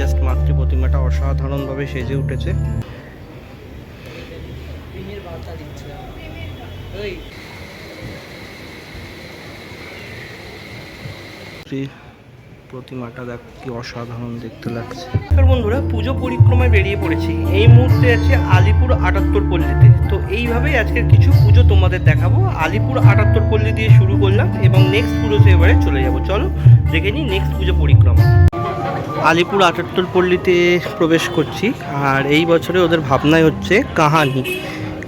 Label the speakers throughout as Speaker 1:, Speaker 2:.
Speaker 1: Just মাতৃ প্রতিমাটা অসাধারণভাবে সেজে উঠেছে। প্রতিমাটা দেখ, কি অসাধারণ দেখতে লাগছে। বন্ধুরা, পুজো পরিক্রমায় বেরিয়ে পড়েছি। এই মুহূর্তে আছে আলিপুর আটাত্তর পল্লীতে। তো এইভাবেই আজকের কিছু পুজো তোমাদের দেখাবো। আলিপুর আটাত্তর পল্লী দিয়ে শুরু করলাম এবং নেক্সট পুজোতে এবারে চলে যাব। চলো, দেখে নিই নেক্সট পুজো পরিক্রমা। আলিপুর আটাত্তর পল্লীতে প্রবেশ করছি। আর এই বছরে ওদের ভাবনাই হচ্ছে কাহানি।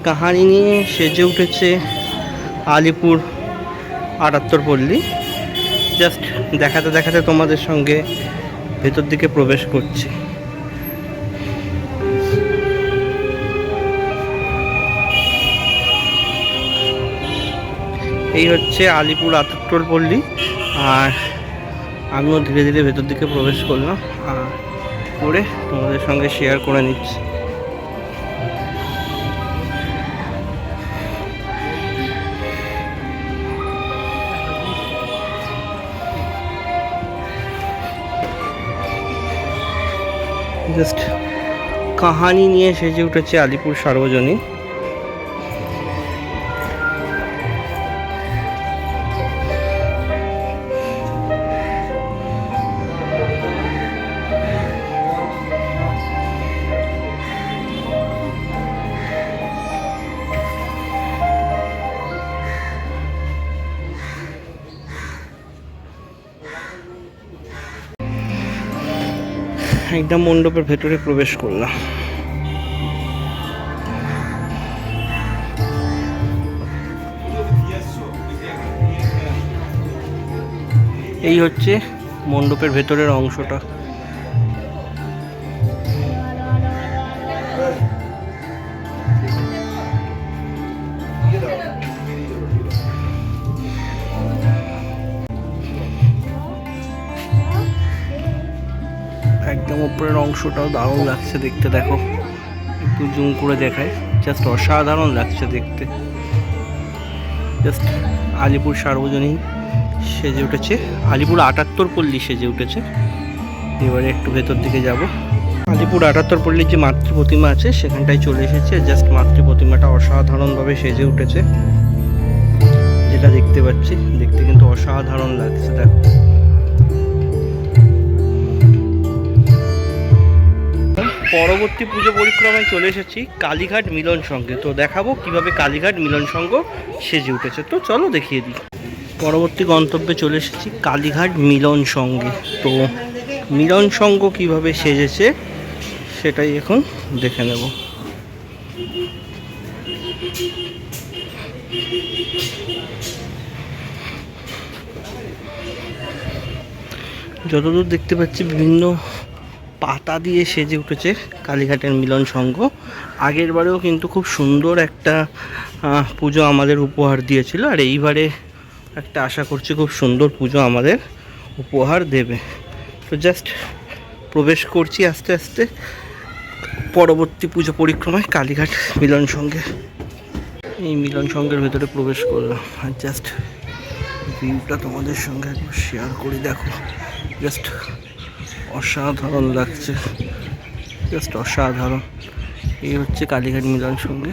Speaker 1: কাহানি নিয়ে সেজে উঠেছে আলিপুর আটাত্তর পল্লী জাস্ট দেখাতে দেখাতে তোমাদের সঙ্গে ভেতর দিকে প্রবেশ করছি। এই হচ্ছে আলিপুর আটাত্তর পল্লী আর আমিও ধীরে ধীরে ভেতর দিকে প্রবেশ করলাম, আর করে তোমাদের সঙ্গে শেয়ার করে নিচ্ছি। জাস্ট কাহানি নিয়ে সেজে উঠেছে আলিপুর সার্বজনীন। একদম মণ্ডপের ভেতরে প্রবেশ করলাম। এই হচ্ছে মণ্ডপের ভেতরের অংশটা। একদম উপরের অংশটাও দারুণ লাগছে দেখতে, দেখো। একটু জুম করে দেখায় জাস্ট অসাধারণ লাগছে দেখতে। জাস্ট আলিপুর সার্বজনীন সেজে উঠেছে। আলিপুর আটাত্তর পল্লী সেজে উঠেছে। এবারে একটু ভেতর দিকে যাব। আলিপুর আটাত্তর পল্লীর যে মাতৃ প্রতিমা আছে, সেখানটায় চলে এসেছে। জাস্ট মাতৃ প্রতিমাটা অসাধারণভাবে সেজে উঠেছে। যেটা দেখতে পাচ্ছি, দেখতে কিন্তু অসাধারণ লাগছে, দেখো। পরবর্তী পুজো পরিক্রমায় চলে এসেছি কালীঘাট মিলন সংঘে তো দেখাবো কীভাবে কালীঘাট মিলন সংঘ সেজে উঠেছে। তো চলো দেখিয়ে দিই। পরবর্তী গন্তব্যে চলে এসেছি কালীঘাট মিলন সংঘে তো মিলন সংঘ কীভাবে সেজেছে সেটাই এখন দেখে নেব। যতদূর দেখতে পাচ্ছি বিভিন্ন পাতা দিয়ে সেজে উঠেছে কালীঘাটের মিলন সংঘ। আগের বারেও কিন্তু খুব সুন্দর একটা পুজো আমাদের উপহার দিয়েছিল, আর এইবারে একটা আশা করছি খুব সুন্দর পুজো আমাদের উপহার দেবে। তো জাস্ট প্রবেশ করছি আস্তে আস্তে পরবর্তী পুজো পরিক্রমায় কালীঘাট মিলন সংঘে। এই মিলন সংঘের ভেতরে প্রবেশ করলাম। আর জাস্ট ভিউটা তোমাদের সঙ্গে একবার শেয়ার করি, দেখো। জাস্ট অসাধারণ লাগছে। জাস্ট অসাধারণ। এই হচ্ছে কালীঘাট মিলন সঙ্গে।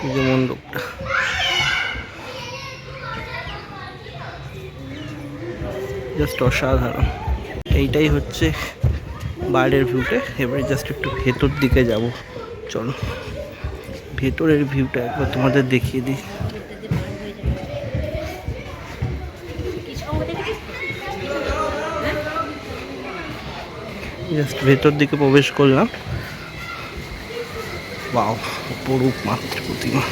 Speaker 1: পুজো মণ্ডপটা। জাস্ট অসাধারণ। এইটাই হচ্ছে বাইরের ভিউটা এবারে জাস্ট একটু ভেতর দিকে যাব। চলো। ভেতরের ভিউটা একবার তোমাদের দেখিয়ে দিই। জাস্ট ভেতর দিকে প্রবেশ করলাম। বাও অপরূপ মাতৃ প্রতিমা।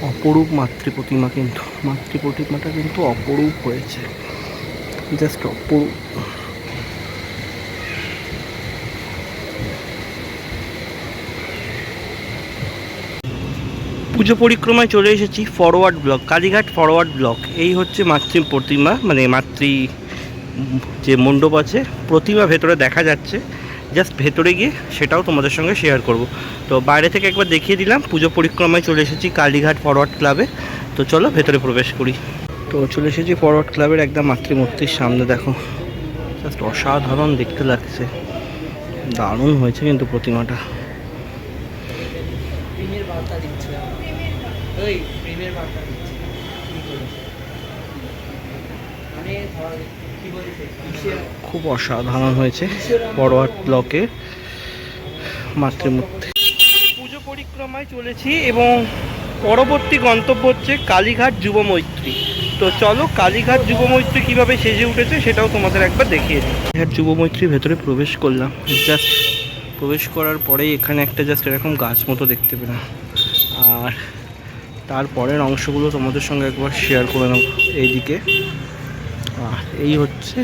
Speaker 1: অপরূপ মাতৃ প্রতিমা কিন্তু, মাতৃ প্রতিমাটা কিন্তু অপরূপ হয়েছে। জাস্ট অপরূপ। পুজো পরিক্রমায় চলে এসেছি Forward Bloc Kalighat Forward Bloc এই হচ্ছে মাতৃ প্রতিমা মানে মাতৃ যে মণ্ডপ আছে, প্রতিমা ভেতরে দেখা যাচ্ছে। জাস্ট ভেতরে গিয়ে সেটাও তোমাদের সঙ্গে শেয়ার করব। তো বাইরে থেকে একবার দেখিয়ে দিলাম, পুজো পরিক্রমায় চলে এসেছি কালীঘাট ফরওয়ার্ড ক্লাবে তো চলো ভেতরে প্রবেশ করি। তো চলে এসেছি ফরওয়ার্ড ক্লাবের একদম মাতৃমূর্তির সামনে, দেখো। জাস্ট অসাধারণ দেখতে লাগছে। দারুণ হয়েছে কিন্তু প্রতিমাটা।
Speaker 2: ওই প্রেমের বার্তা দিচ্ছে। মানে কি বলেছে
Speaker 1: খুব অসাধারণ হয়েছে ফরওয়ার্ড ব্লকের মাতৃমূর্তি। পুজো পরিক্রমায় চলেছি এবং পরবর্তী গন্তব্য হচ্ছে কালীঘাট যুব মৈত্রী। তো চলো কালীঘাট যুব মৈত্রী কীভাবে সেজে উঠেছে সেটাও তোমাদের একবার দেখিয়ে দিই। কালীঘাট যুব মৈত্রীর ভেতরে প্রবেশ করলাম। জাস্ট প্রবেশ করার পরেই এখানে একটা জাস্ট এরকম গাছ মতো দেখতে পেলাম। আর তারপরের অংশগুলো তোমাদের সঙ্গে একবার শেয়ার করে নেব এইদিকে। আর এই হচ্ছে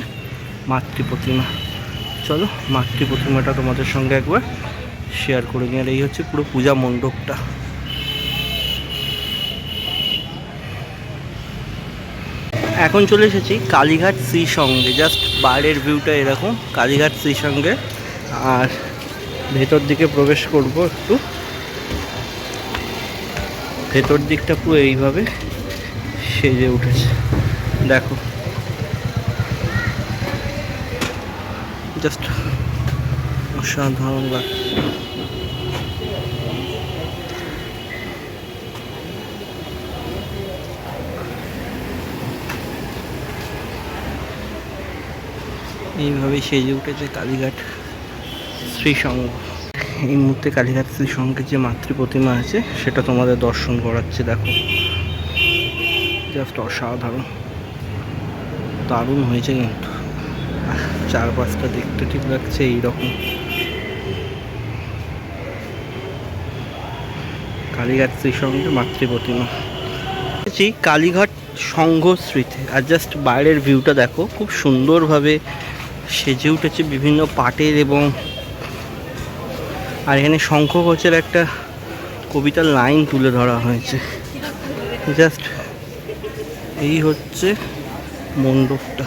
Speaker 1: মাতৃ প্রতিমা চলো মাতৃ প্রতিমাটা তোমাদের সঙ্গে একবার শেয়ার করে নিই। আর এই হচ্ছে পুরো পূজা মণ্ডপটা। এখন চলে এসেছি কালীঘাট সি সঙ্গে। জাস্ট বাইরের ভিউটা এরকম, কালীঘাট সি সঙ্গে। আর ভেতর দিকে প্রবেশ করব একটু। ভেতর দিকটা পুরো এইভাবে সেজে উঠেছে। দেখো। জাস্ট অসাধারণ লাগছে। এইভাবেই সেজে উঠেছে কালীঘাট শ্রীসংঘ এই মুহূর্তে কালীঘাট শ্রীসংঘের যে মাতৃ প্রতিমা আছে, সেটা তোমাদের দর্শন করাচ্ছে, দেখো। জাস্ট অসাধারণ। দারুণ হয়েছে কিন্তু। চারপাশটা দেখতে ঠিক লাগছে এইরকম। কালীঘাট শ্রীসঙ্গে মাতৃ প্রতিমা। আছি কালীঘাট সংঘশ্রীতে। আর জাস্ট বাইরের ভিউটা দেখো, খুব সুন্দরভাবে সেজে উঠেছে বিভিন্ন পাটের এবং আর এখানে শঙ্খ ঘোষের একটা কবিতার লাইন তুলে ধরা হয়েছে। জাস্ট এই হচ্ছে মণ্ডপটা।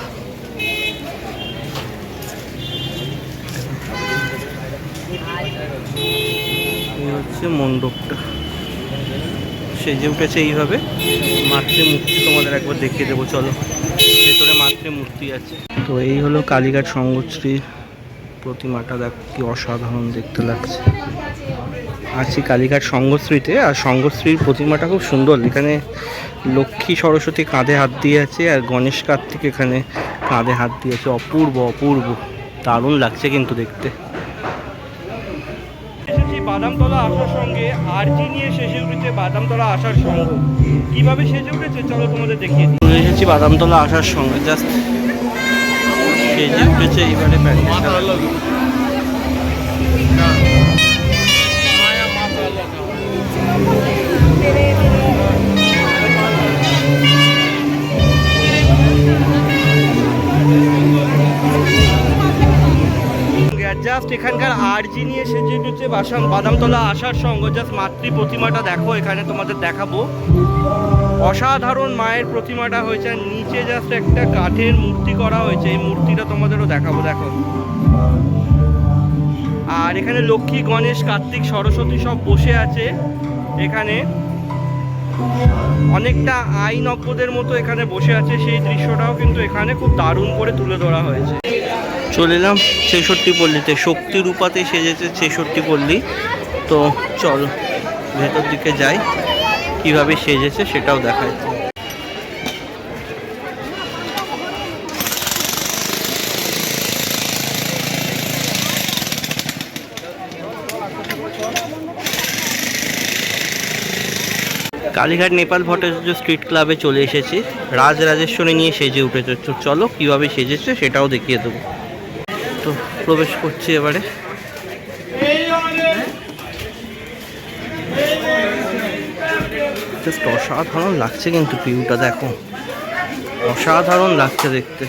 Speaker 1: এই হচ্ছে মণ্ডপটা। সেজে উঠেছে এইভাবে মাতৃমূর্তি তোমাদের একবার দেখিয়ে দেবো, চলো। ভেতরে মাতৃমূর্তি আছে। তো এই হলো কালীঘাট সঙ্গশ্রীর প্রতিমাটা দেখ কি অসাধারণ দেখতে লাগছে। আছি কালীঘাট সঙ্গশ্রীতে আর সঙ্গশ্রীর প্রতিমাটা খুব সুন্দর। এখানে লক্ষ্মী সরস্বতী কাঁধে হাত দিয়ে আছে আর গণেশ কার্তিক এখানে কাঁধে হাত দিয়ে আছে অপূর্ব অপূর্ব। দারুণ লাগছে কিন্তু দেখতে। বাদামতলা আসার সঙ্গে। আরজি নিয়ে সেজে উঠেছে বাদামতলা আসার সঙ্গে। কীভাবে সেজে উঠেছে? চলো তোমাদের দেখিয়ে দিই। এসেছি বাদামতলা আসার সঙ্গে। জাস্ট সেজে উঠেছে এইবারে প্যান্ডেলটা জাস্ট এখানকার আরজি নিয়ে সেজে হচ্ছে বাসাম বাদামতলা আসার সঙ্গ জাস্ট মাতৃ প্রতিমাটা দেখো, এখানে তোমাদের দেখাবো। অসাধারণ মায়ের প্রতিমাটা হয়েছে নিচে জাস্ট একটা কাঠের মূর্তি করা হয়েছে, এই মূর্তিটা তোমাদেরও দেখাবো, দেখো। আর এখানে লক্ষ্মী, গণেশ, কার্তিক, সরস্বতী সব বসে আছে, এখানে। অনেকটা আইন অজ্ঞদের মতো এখানে বসে আছে সেই দৃশ্যটাও কিন্তু এখানে খুব দারুণ করে তুলে ধরা হয়েছে। চলে এলাম ছেষট্টি পল্লীতে। শক্তি রূপাতে সেজেছে ছেষট্টি পল্লী। তো চল, ভেতর দিকে যাই। কীভাবে সেজেছে সেটাও দেখায় কালীঘাট নেপাল ভট্টাচার্য স্ট্রিট ক্লাবে চলে এসেছি রাজ রাজেশ্বরী নিয়ে সেজে উঠেছে। চলো, কীভাবে সেজেছে সেটাও দেখিয়ে দেবো। তো প্রবেশ করছি এবারে। জাস্ট অসাধারণ লাগছে কিন্তু ভিউটা, দেখো। অসাধারণ লাগছে দেখতে।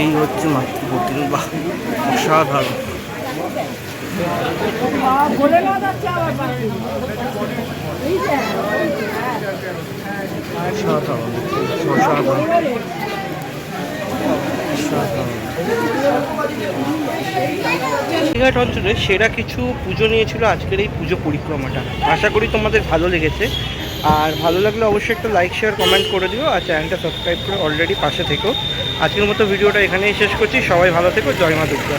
Speaker 1: এই হচ্ছে মাতৃপ্রতিম বাহ অসাধারণ। অসাধারণ কালীঘাট অঞ্চলে সেরা কিছু পুজো নিয়েছিল আজকের এই পুজো পরিক্রমাটা। আশা করি তোমাদের ভালো লেগেছে। আর ভালো লাগলে অবশ্যই একটা লাইক শেয়ার কমেন্ট করে দিও আর চ্যানেলটা সাবস্ক্রাইব করে অলরেডি পাশে থেকো। আজকের মতো ভিডিওটা এখানেই শেষ করছি। সবাই ভালো থেকো। জয় মা দুর্গা।